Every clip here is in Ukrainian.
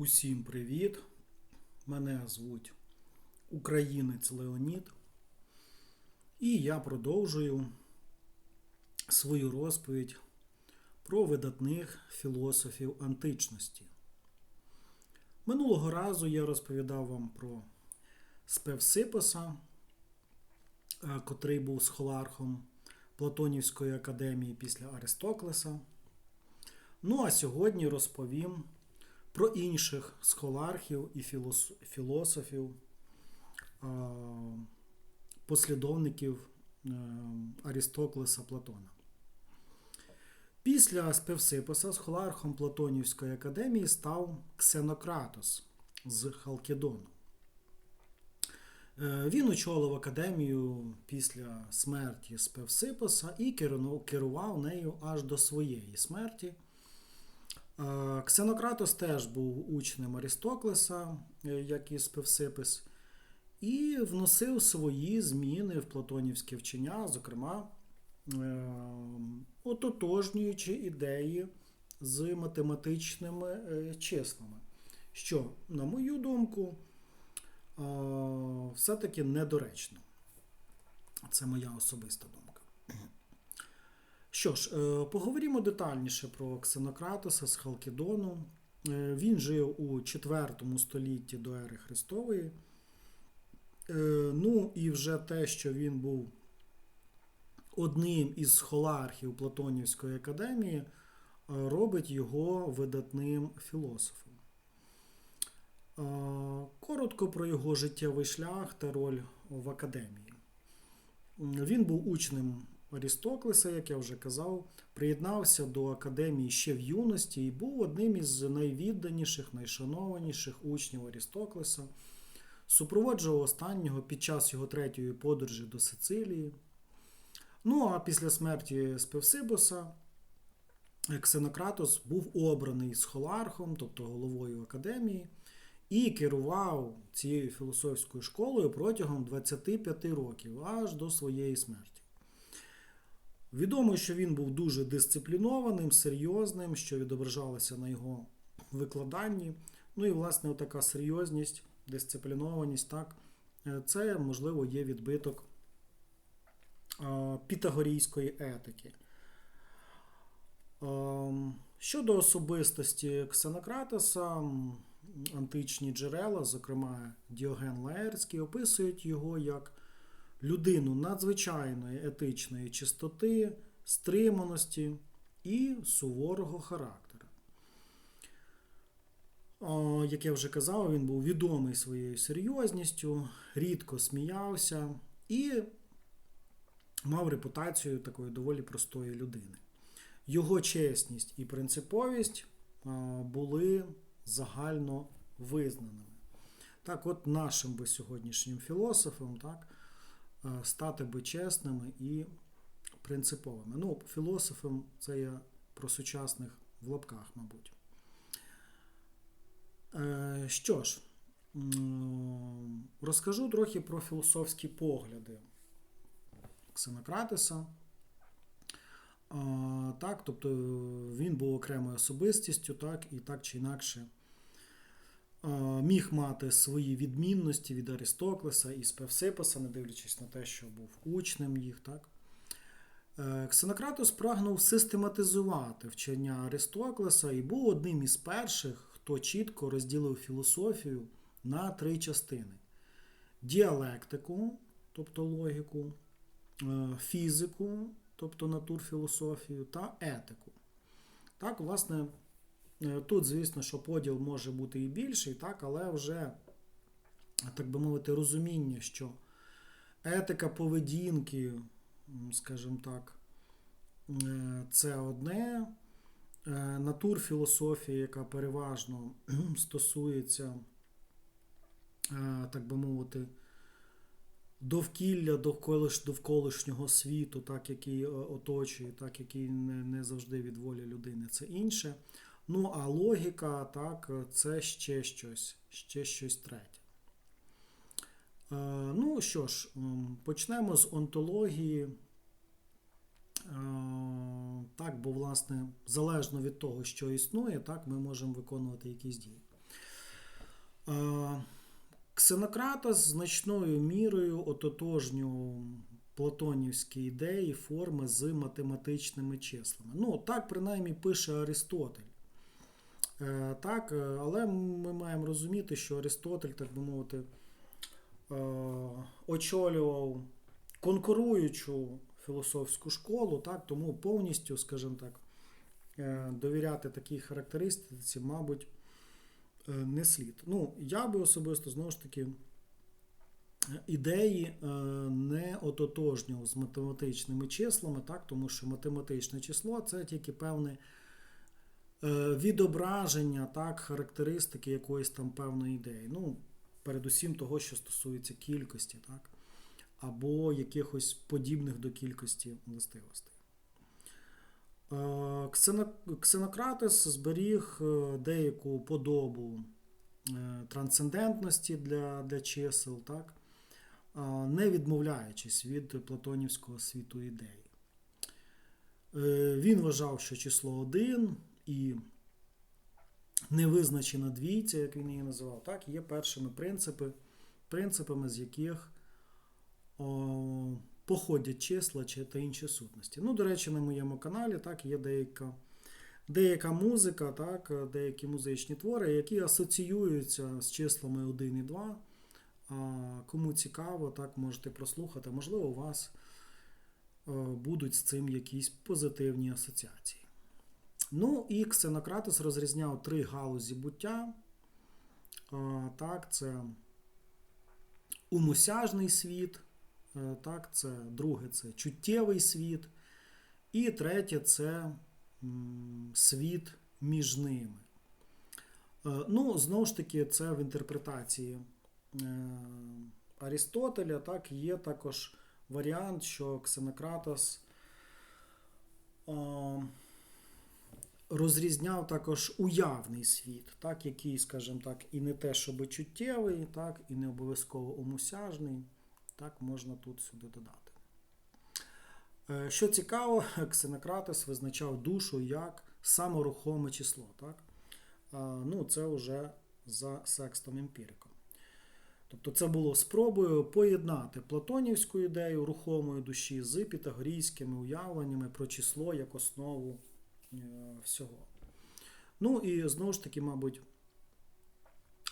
Усім привіт! Мене звуть Українець Леонід. І я продовжую свою розповідь про видатних філософів античності. Минулого разу я розповідав вам про Спевсипоса, е, котрий був схолархом Платонівської академії після Аристоклеса. Ну а сьогодні розповім про інших схолархів і філософів, послідовників е, Арістоклеса Платона. Після Спевсипоса схолархом Платонівської академії став Ксенократос з Халкідону. Е, Він очолив академію після смерті Спевсипоса і керував нею аж до своєї смерті. Е, Ксенократос теж був учнем Арістоклеса, е, як і Спевсипис, і вносив свої зміни в платонівське вчення, зокрема, е, ототожнюючи ідеї з математичними числами, що, на мою думку, все-таки недоречно. Це моя особиста думка. Що ж, е, поговоримо детальніше про Ксенократоса з Халкідону. Е, Він жив у 4 столітті до ери Христової. Е, Ну і вже те, що він був одним із схолархів Платонівської академії, робить його видатним філософом. Коротко про його життєвий шлях та роль в академії. Він був учнем Арістоклеса, як я вже казав, приєднався до академії ще в юності і був одним із найвідданіших, найшанованіших учнів Арістоклеса. Супроводжував останнього під час його третьої подорожі до Сицилії. Ну а після смерті Спевсибоса Ксенократос був обраний схолархом, тобто головою академії, і керував цією філософською школою протягом 25 років, аж до своєї смерті. Відомо, що він був дуже дисциплінованим, серйозним, що відображалося на його викладанні. Ну і, власне, така серйозність, дисциплінованість, так, е, це, можливо, є відбиток пітагорійської етики. Ем, Щодо особистості Ксенократоса, м, античні джерела, зокрема Діоген Лаерський, описують його як людину надзвичайної етичної чистоти, стриманості і суворого характеру. Як я вже казав, він був відомий своєю серйозністю, рідко сміявся і мав репутацію такої доволі простої людини. Його чесність і принциповість були загально визнаними. Так, от нашим би сьогоднішнім філософом, так, стати би чесними і принциповими. Ну, філософом це я про сучасних в лапках, мабуть. Е, Що ж, розкажу трохи про філософські погляди Ксенократеса. А, Так, тобто він був окремою особистістю, так, і так чи інакше міг мати свої відмінності від Аристоклеса і Спевсипоса, не дивлячись на те, що був учнем їх. Так. Е, Ксенократос прагнув систематизувати вчення Аристоклеса і був одним із перших, хто чітко розділив філософію на три частини: діалектику, тобто логіку, е, фізику, тобто натурфілософію, та етику. Так, власне, тут, звісно, що поділ може бути і більший, так, але вже, так би мовити, розуміння, що етика поведінки, скажімо так, е, це одне. Е, Натурфілософія, яка переважно стосується, е, так би мовити, довкілля довколиш, довколишнього світу, так, який е, оточує, так, який не, не завжди від волі людини, це інше. Ну, а логіка, так, це ще щось, ще щось третє. Е, Ну що ж, почнемо з онтології. Е, Так, бо, власне, залежно від того, що існує, так, ми можемо виконувати якісь дії. Е, Ксенократос значною мірою ототожнював платонівські ідеї, форми з математичними числами. Ну, так принаймні пише Аристотель. Е, Так, е, але ми маємо розуміти, що Аристотель, так би мовити, е, очолював конкуруючу філософську школу, так, тому повністю, скажімо так, довіряти такій характеристиці, мабуть, не слід. Ну, я би особисто знову ж таки ідеї не ототожнював з математичними числами, так, тому що математичне число це тільки певне відображення так, характеристики якоїсь там певної ідеї. Ну, передусім того, що стосується кількості, так, або якихось подібних до кількості властивостей. Е, Ксено- Ксенократес зберіг е, деяку подобу е, трансцендентності для, для чисел, так? е, не відмовляючись від платонівського світу ідей. Е, Він вважав, що число 1 і невизначена двійця, як він її називав, так, є першими принципи, принципами, з яких о, походять числа чи та інші сутності. Ну, до речі, на моєму каналі так, є деяка, деяка музика, так, деякі музичні твори, які асоціюються з числами 1 і 2. А, Кому цікаво, так можете прослухати. Можливо, у вас будуть з цим якісь позитивні асоціації. Ну і Ксенократос розрізняв три галузі буття. Так, це умосяжний світ, е, так, це друге це чуттєвий світ, і третє це світ між ними. Е, Ну, знову ж таки, це в інтерпретації е, Арістотеля, так, є також варіант, що Ксенократос розрізняв також уявний світ, так, який, скажімо так, і не те, щоб чуттєвий, так, і не обов'язково омусяжний, так, можна тут сюди додати. Е, Що цікаво, Ксенократос визначав душу як саморухоме число. Так? Ну, це вже за секстом емпіриком. Тобто це було спробою поєднати платонівську ідею рухомої душі з пітагорійськими уявленнями про число як основу всього. Ну і знову ж таки, мабуть,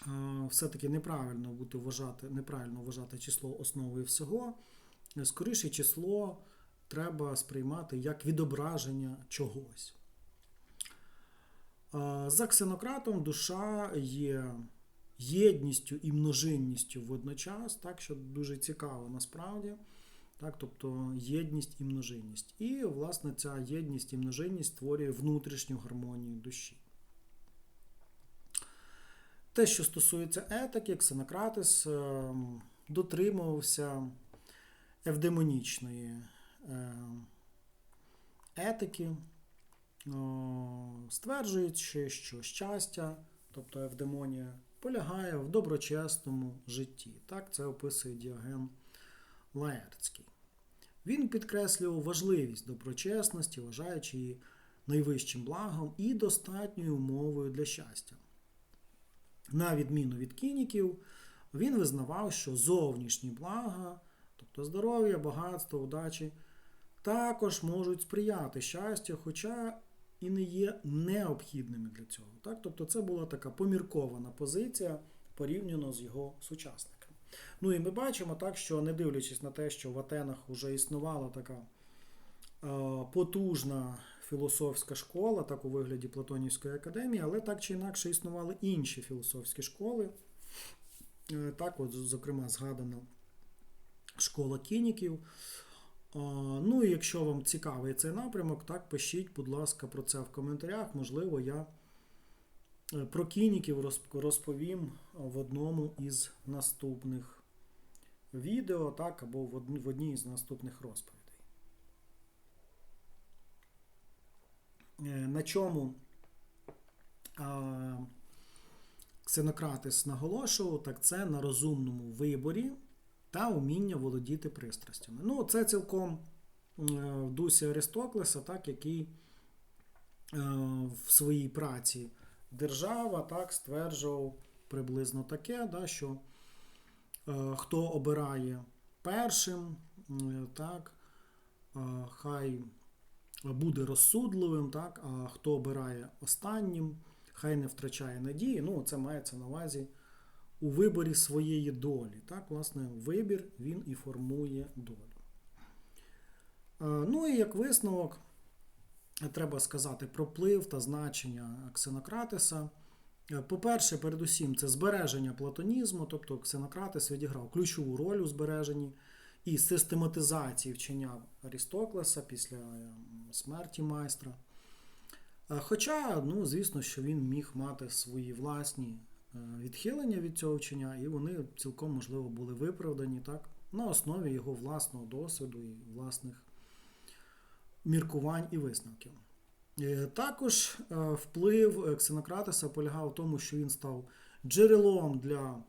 е, все-таки неправильно бути вважати, неправильно вважати число основою всього. Скоріше число треба сприймати як відображення чогось. Е, За ксенократом душа є єдністю і множинністю водночас, так, що дуже цікаво насправді. Так, тобто єдність і множинність. І, власне, ця єдність і множинність створює внутрішню гармонію душі. Те, що стосується етики, Ксенократис е, дотримувався евдемонічної е, етики, стверджуючи, що щастя, тобто евдемонія, полягає в доброчесному житті. Так це описує Діоген Лаертський. Він підкреслював важливість доброчесності, вважаючи її найвищим благом і достатньою умовою для щастя. На відміну від кініків, він визнавав, що зовнішні блага, тобто здоров'я, багатство, удачі, також можуть сприяти щастю, хоча і не є необхідними для цього. Так? Тобто це була така поміркована позиція порівняно з його сучасниками. Ну і ми бачимо так, що не дивлячись на те, що в Атенах вже існувала така е, потужна філософська школа, так у вигляді Платонівської академії, але так чи інакше існували інші філософські школи. Е, Так, от, зокрема, згадана школа кініків. А, Ну і якщо вам цікавий цей напрямок, так пишіть, будь ласка, про це в коментарях. Можливо, я е, про кініків розповім в одному із наступних відео, так, або в одній із наступних розповідей. Е, На чому Ксенократис наголошував, так це на розумному виборі та уміння володіти пристрастями. Ну, це цілком е, в дусі Аристоклеса, так, який е, в своїй праці держава так, стверджував приблизно таке, да, що е, хто обирає першим, е, так, е, хай буде розсудливим, так, а хто обирає останнім, хай не втрачає надії. Ну, це мається на увазі у виборі своєї долі. Так, власне, вибір він і формує долю. Е, Ну і як висновок, треба сказати про вплив та значення Ксенократеса. Е, По-перше, передусім, це збереження платонізму, тобто Ксенократес відіграв ключову роль у збереженні і систематизації вчення Арістоклеса після е, смерті майстра. Е, Хоча, ну, звісно, що він міг мати свої власні е, відхилення від цього вчення, і вони цілком можливо були виправдані так, на основі його власного досвіду і власних міркувань і висновків. Е, Також е, вплив е, Ксенократеса полягав в тому, що він став джерелом для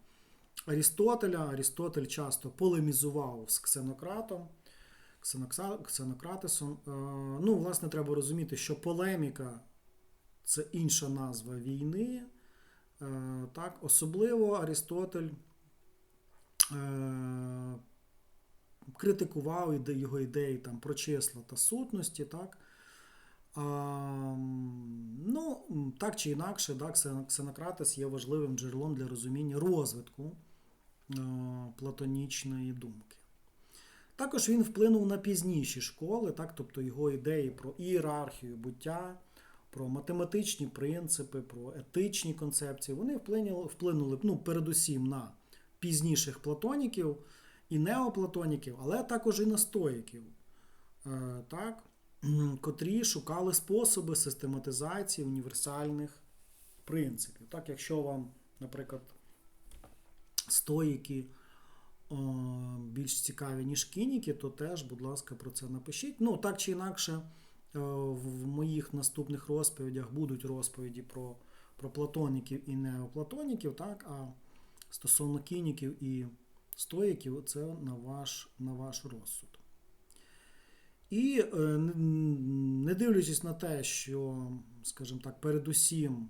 Арістотеля. Арістотель часто полемізував з Ксенократом, Ксенократесом. Ну, власне, треба розуміти, що полеміка це інша назва війни. Так, особливо Арістотель критикував його ідеї там, про числа та сутності. Так? А, ну, так чи інакше, да, Ксен- Ксенократес є важливим джерелом для розуміння розвитку е, платонічної думки. Також він вплинув на пізніші школи, так, тобто його ідеї про ієрархію буття, про математичні принципи, про етичні концепції, вони вплинули, вплинули ну, передусім на пізніших платоніків і неоплатоніків, але також і на стоїків, е, так, котрі шукали способи систематизації універсальних принципів. Так, якщо вам, наприклад, стоїки більш цікаві, ніж кініки, то теж, будь ласка, про це напишіть. Ну, так чи інакше, е, в моїх наступних розповідях будуть розповіді про, про платоніків і неоплатоніків, так, а стосовно кініків і стоїків, це на ваш, на ваш розсуд. І е, не дивлячись на те, що, скажімо так, передусім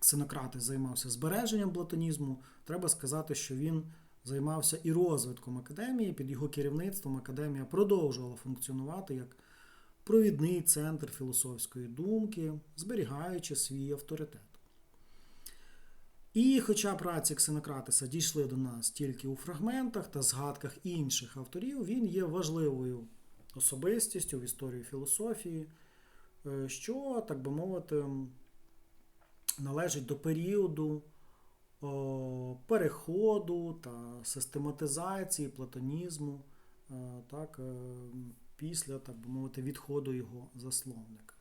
Ксенократи займався збереженням платонізму, треба сказати, що він займався і розвитком академії. Під його керівництвом академія продовжувала функціонувати як провідний центр філософської думки, зберігаючи свій авторитет. І хоча праці Ксенократеса дійшли до нас тільки у фрагментах та згадках інших авторів, він є важливою особистістю в історії філософії, е, що, так би мовити, належить до періоду переходу та систематизації платонізму, е, так, е, після, так би мовити, відходу його засновника.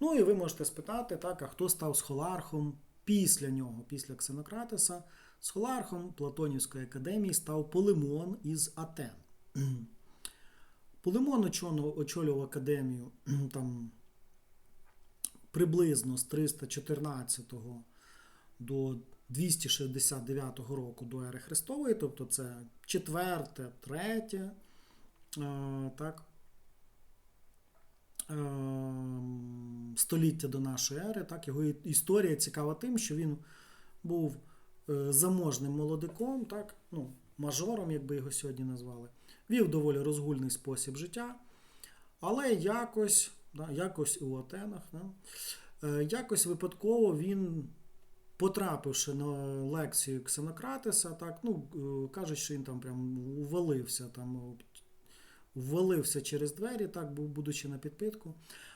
Ну і ви можете спитати, так, а хто став схолархом після нього, після Ксенократеса? Схолархом Платонівської академії став Полемон із Атен. Полемон очолював академію там приблизно з 314 до 269 року до ери Христової, тобто це четверте, третє, е, так, століття до нашої ери. Так, його історія цікава тим, що він був е, заможним молодиком, так, ну, мажором, як би його сьогодні назвали, вів доволі розгульний спосіб життя, але якось, да, якось у Атенах, да, е, якось випадково він, потрапивши на лекцію Ксенократеса, так, ну, е, кажуть, що він там прям увалився, там, ввалився через двері, так, будучи на підпитку.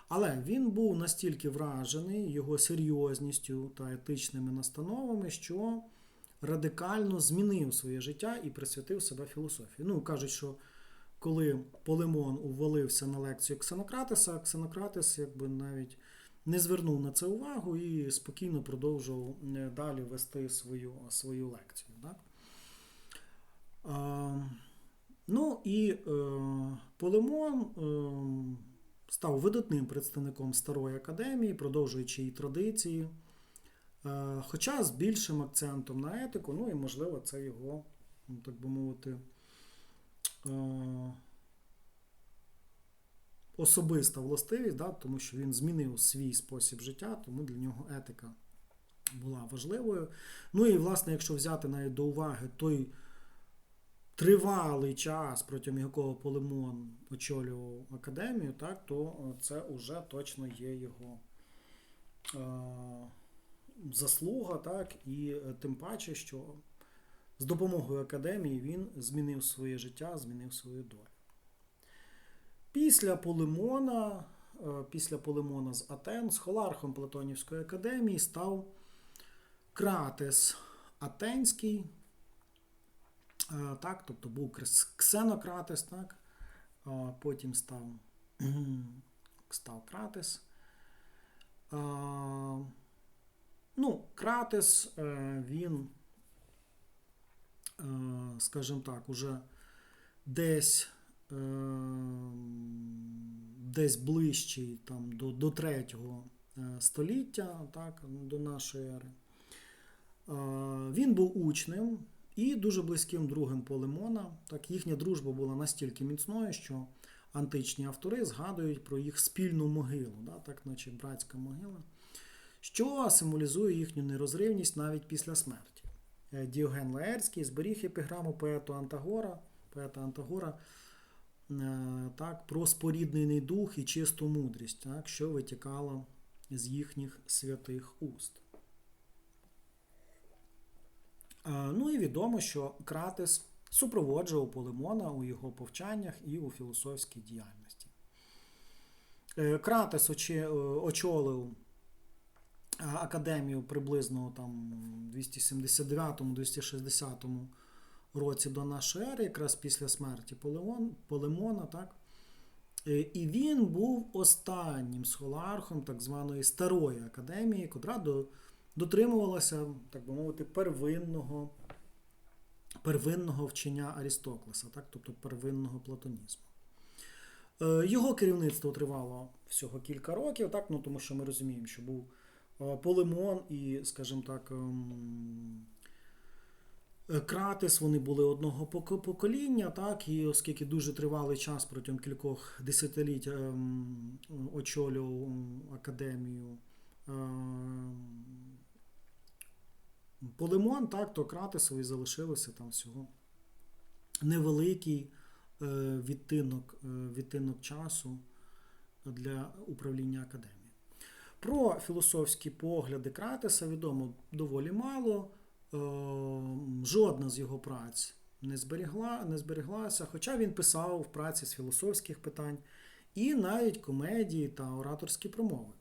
Але він був настільки вражений його серйозністю та етичними настановами, що радикально змінив своє життя і присвятив себе філософії. Ну, кажуть, що коли Полемон увалився на лекцію Ксенократеса, Ксенократес якби навіть не звернув на це увагу і спокійно продовжував е, далі вести свою, свою лекцію. Так? Ну і е, Полемон е, став видатним представником старої академії, продовжуючи її традиції. Е, Хоча з більшим акцентом на етику, ну і можливо, це його, ну, так би мовити, е, особиста властивість, да, тому що він змінив свій спосіб життя, тому для нього етика була важливою. Ну і, власне, якщо взяти навіть до уваги той тривалий час, протягом якого Полемон очолював академію, так, то е, це вже точно є його е, заслуга, так, і е, тим паче, що з допомогою академії він змінив своє життя, змінив свою долю. Після Полемона, е, після Полемона з Атен, схолархом Платонівської академії став Кратес Атенський, так, тобто був Ксенократес, так, а потім став, став Кратес. Ну, Кратес, е, він, е, скажімо так, уже десь, е, десь ближчий там, до, до 3 століття, так, до нашої ери. Е, Він був учнем і дуже близьким другом Полемона. Так, їхня дружба була настільки міцною, що античні автори згадують про їх спільну могилу, да, так, наче братська могила, що символізує їхню нерозривність навіть після смерті. Е, Діоген Лаерський зберіг епіграму поету Антагора, поета Антагора е, так, про споріднений дух і чисту мудрість, так, що витікало з їхніх святих уст. Е, Ну і відомо, що Кратес супроводжував Полемона у його повчаннях і у філософській діяльності. Е, Кратес е, очолив е, академію приблизно там 279-260 році до нашої ери, якраз після смерті Полемона, так? Е, І він був останнім схолархом так званої старої академії, котра до, дотримувалася, так би мовити, первинного, первинного вчення Арістоклеса, так? тобто первинного платонізму. Е, Його керівництво тривало всього кілька років, так? ну, тому що ми розуміємо, що був е, Полемон і, скажімо так, ем, е, Кратис, вони були одного покоління, так, і оскільки дуже тривалий час протягом кількох десятиліть ем, очолював ем, академію ем, Полемон, так, то Кратисові залишилося там всього невеликий е, відтинок, е, відтинок часу для управління академією. Про філософські погляди Кратеса відомо доволі мало. Е, Жодна з його праць не, зберігла, не зберіглася, хоча він писав в праці з філософських питань і навіть комедії та ораторські промови.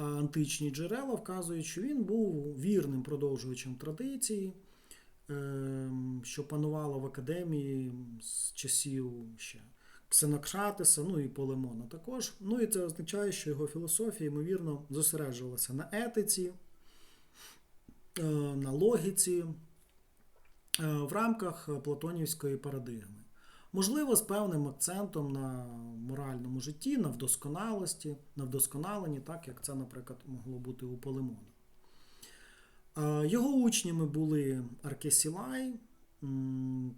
А Античні джерела вказують, що він був вірним продовжувачем традиції, е, що панувала в академії з часів ще Ксенократеса, ну і Полемона також. Ну і це означає, що його філософія, ймовірно, зосереджувалася на етиці, е, на логіці е, в рамках платонівської парадигми. Можливо, з певним акцентом на моральному житті, на вдосконалості, на вдосконаленні, так як це, наприклад, могло бути у Полемона. Е, Його учнями були Аркесілай,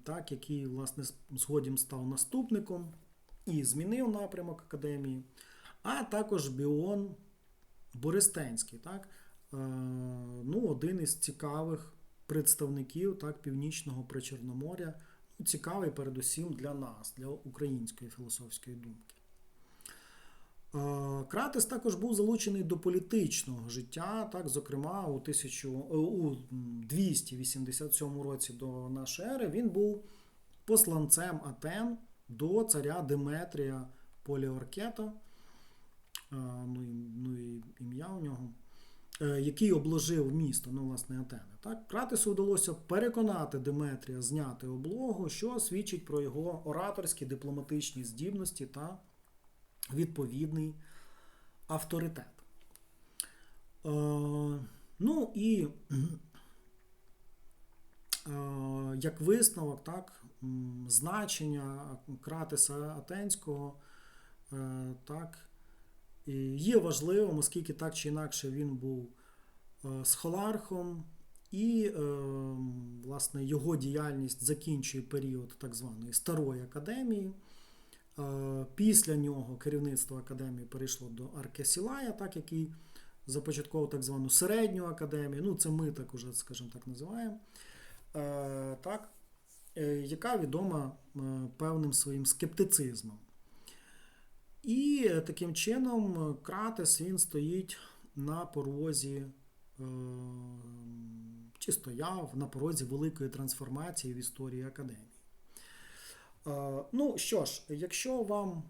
так, який, власне, згодом став наступником і змінив напрямок академії, а також Біон Бористенський, так, е, ну, один із цікавих представників так, Північного Причорноморя, цікавий передусім для нас, для української філософської думки. Е, Кратес також був залучений до політичного життя, так, зокрема, у, 1000, е, у 287 році до нашої ери він був посланцем Атен до царя Деметрія Поліоркета, е, ну, ну і ім'я у нього, який обложив місто, ну, власне, Атени. Так? Кратесу вдалося переконати Деметрія зняти облогу, що свідчить про його ораторські дипломатичні здібності та відповідний авторитет. Е, ну і е, як висновок, так, значення Кратеса Атенського е, так, є важливим, оскільки так чи інакше він був е, схолархом, і е, власне, його діяльність закінчує період так званої старої академії. Е, Після нього керівництво академії перейшло до Аркесілая, так, який започаткував так звану середню академію. Ну, це ми так уже, скажімо так, називаємо. Так, яка відома певним своїм скептицизмом. І е, таким чином е, Кратес він стоїть на порозі, е, чи стояв на порозі великої трансформації в історії академії. Ну що ж, якщо вам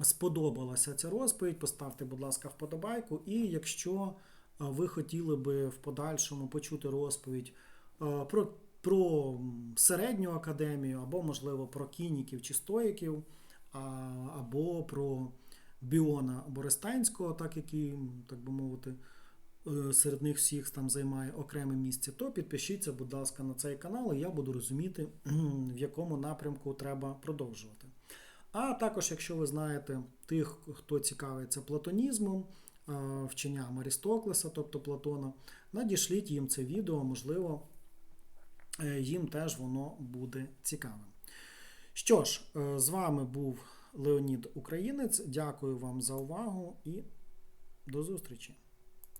сподобалася ця розповідь, поставте, будь ласка, вподобайку. І якщо ви хотіли би в подальшому почути розповідь про, про середню академію, або, можливо, про кініків чи стоїків, або про Біона Борестенського, так який, так би мовити, е, серед них всіх там займає окреме місце, то підпишіться, будь ласка, на цей канал, і я буду розуміти, в якому напрямку треба продовжувати. А також, якщо ви знаєте тих, хто цікавиться платонізмом, е, вченням Арістоклеса, тобто Платона, надішліть їм це відео, можливо, е, їм теж воно буде цікавим. Що ж, е, з вами був Леонід Українець. Дякую вам за увагу і до зустрічі!